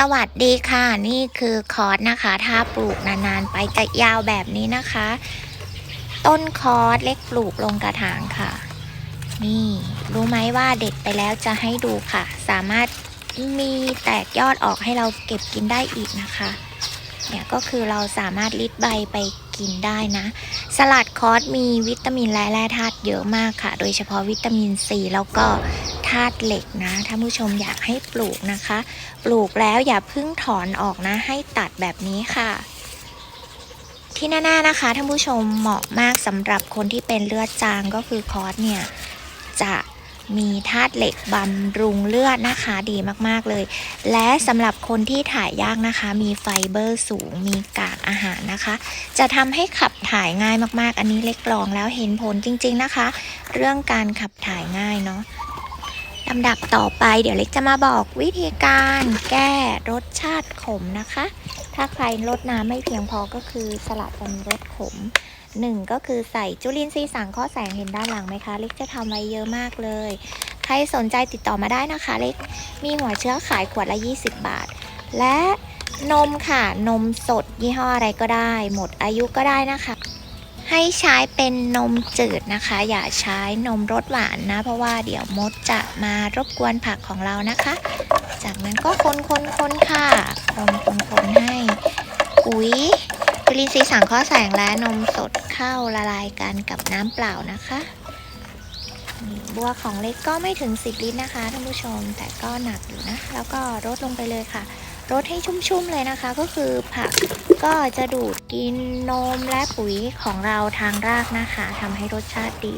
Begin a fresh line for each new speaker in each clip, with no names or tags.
สวัสดีค่ะ นี่คือคอร์สนะคะ ถ้าปลูกนานๆ ไปจะยาวแบบนี้นะคะ ต้นคอร์สเล็กปลูกลงกระถางค่ะ นี่ รู้ไหมว่าเด็ดไปแล้วจะให้ดูค่ะ สามารถมีแตกยอดออกให้เราเก็บกินได้อีกนะคะเนี่ยก็คือเราสามารถลิดใบไปกินได้นะ สลัดคอร์สมีวิตามินและแร่ธาตุเยอะมากค่ะ โดยเฉพาะวิตามินซีแล้วก็าตุเหล็กนะท่านผู้ชมอยากให้ปลูกนะคะ ปลูกแล้วอย่าเพิ่งถอนออกนะ ให้ตัดแบบนี้ค่ะ ที่แน่ๆนะคะท่านผู้ชมเหมาะมากสำหรับคนที่เป็นเลือดจางก็คือคอร์สเนี่ยจะมีธาตุเหล็กบำรุงเลือดนะคะดีมากๆเลย และสำหรับคนที่ถ่ายยากนะคะ มีไฟเบอร์สูง มีกากอาหารนะคะ จะทำให้ขับถ่ายง่ายมากๆ อันนี้เล็กลองแล้วเห็นผลจริงๆนะคะ เรื่องการขับถ่ายง่ายเนาะำดับต่อไป เดี๋ยวเล็กจะมาบอกวิธีการแก้รสชาติขมนะคะ ถ้าใครลดน้ำไม่เพียงพอก็คือสลัดจะมีรสขมหนึ่งก็คือใส่จุลินทรีย์สังเคราะห์แสงเห็นด้านหลังไหมคะ เล็กจะทำไว้เยอะมากเลย ใครสนใจติดต่อมาได้นะคะ เล็กมีหัวเชื้อขายขวดละ 20 บาท และนมค่ะ นมสดยี่ห้ออะไรก็ได้ หมดอายุก็ได้นะคะ ให้ใช้เป็นนมจืดนะคะ อย่าใช้นมรสหวานนะ เพราะว่าเดี๋ยวมดจะมารบกวนผักของเรานะคะ จากนั้นก็คนคนคนค่ะคนคนคนให้ปุ๋ยจุลินทรีย์สังเคราะห์แสงและนมสดเข้าละลายกันกับน้ำเปล่านะคะบัวของเล็กก็ไม่ถึง10ลิตรนะคะท่านผู้ชมแต่ก็หนักอยู่นะ แล้วก็รดลงไปเลยค่ะ รดให้ชุ่มๆเลยนะคะ ก็คือผักก็จะดูดกินนมและปุ๋ยของเราทางรากนะคะทำให้รสชาติดี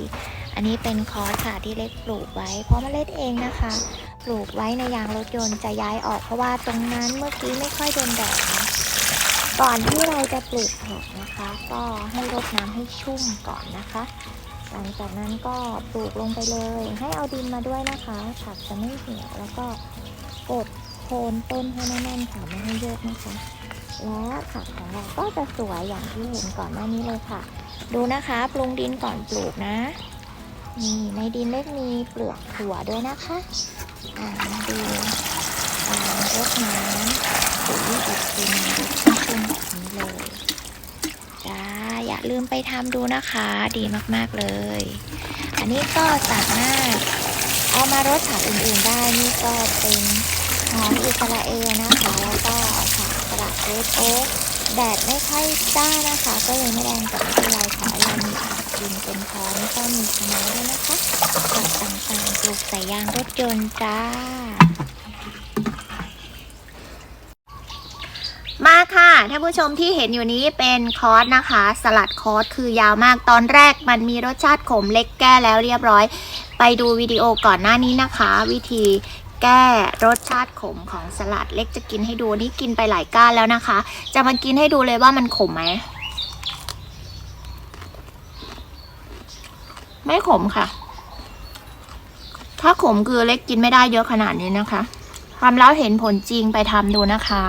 อันนี้เป็นคอร์สค่ะที่เล็กปลูกไว้ เพราะเมล็ดเองนะคะ ปลูกไว้ในยางรถยนต์จะย้ายออกเพราะว่าตรงนั้นเมื่อกี้ไม่ค่อยโดนแดดนะก่อนที่เราจะปลูกผักนะคะ ก็ให้รดน้ำให้ชุ่มก่อนนะคะ หลังจากนั้นก็ปลูกลงไปเลย ให้เอาดินมาด้วยนะคะผักจะไม่เหี่ยวแล้วก็กด คนต้นให้แน่นๆค่ะไม่ให้โยกนะคะ และผักของเราก็จะสวยอย่างที่เห็นก่อนหน้านี้เลยค่ะ ดูนะคะปรุงดินก่อนปลูกนะนี่ในดินเล็กมีเปลือกถั่วด้วยนะคะอ่ามาดูการรดน้ำปุ๋ยอีกทีนึงดูชุ่มๆแบบนี้เลยจ้าอย่าลืมไปทำดูนะคะ ดีมากๆเลย อันนี้ก็สามารถเอามารดผักอื่นๆได้นี่ก็เป็น หอมอิสราเอลนะคะ แล้วก็ผักสลัดเรดโอ๊กแดดไม่ค่อยจ้านะคะ ก็เลยไม่แรงแต่ไม่เป็นไรขอให้เรามีผักกินเป็นพอม่ต้องมีคะน้าด้วยนะคะผักต่างๆปลูกใส่ยางรถยนต์จ้า มาค่ะท่านผู้ชมที่เห็นอยู่นี้เป็นคอร์สนะคะ สลัดคอร์สคือยาวมากตอนแรกมันมีรสชาติขมเล็กแก้แล้วเรียบร้อย ไปดูวิดีโอก่อนหน้านี้นะคะ วิธี แก้รสชาติขมของสลัดเล็กจะกินให้ดูนี่กินไปหลายก้านแล้วนะคะ จะมากินให้ดูเลยว่ามันขมไหมไม่ขมค่ะ ถ้าขมคือเล็กกินไม่ได้เยอะขนาดนี้นะคะทำแล้วเห็นผลจริงไปทำดูนะคะ